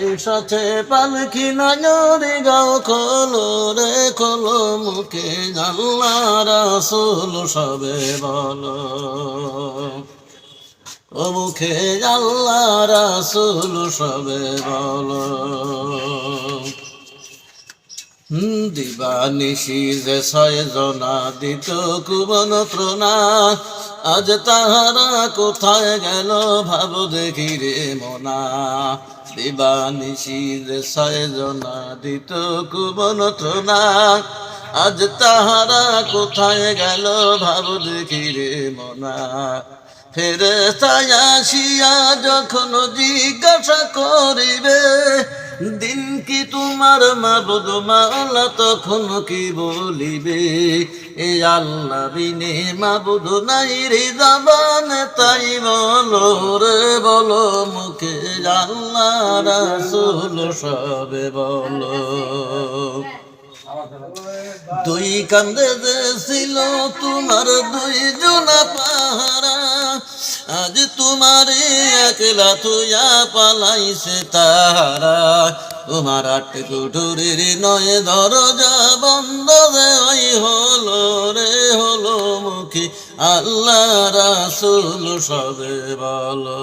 সাথে পালকি নজরে গাও খোলো রে খোলো মুখে আল্লাহ রাসুল সবে বলো। ও মুখে আল্লাহ রাসুল সবে বলো। হুম, দিবানিশি যে ছয় জনা দিত কুবন ত্রনা আজ তাহারা কোথায় গেল ভাব দেখি রে মনা। দিবানিশি যে ছয় জনা দিত কুবন ত্রনা আজ তাহারা কোথায় গেল ভাব দেখি রে মনা। ফেরে আসিয়া যখন জিজ্ঞাসা করিবে দিন কি তোমার মাবুদ মাওলা তখন কি বলিবে? এ আল্লাহ বিনে মাবুদ নাই রে জবান, তাই বলো রে, বলো মুখে আল্লাহ রাসূল সবে বলো। দুই কান্দে ছিল তোমার দুই জনা পাহারা আজ তোমার একলা তুইয়া পালাইছে তারা তোমার আট কুটুরির নয় দরজা বন্ধ দেওয়াই হলো রে, হলো মুখী। আল্লাহ রাসুল সবে বলো।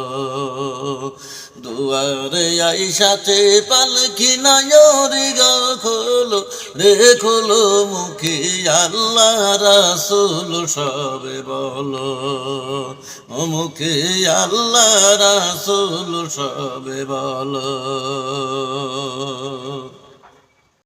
দুয়ারে আইসাতে পালকি নয়রি গল খোলো রে খোলো মুখে আল্লাহ রাসুল সবে বলো। ও মুখে আল্লাহ রাসুল সবে বলো।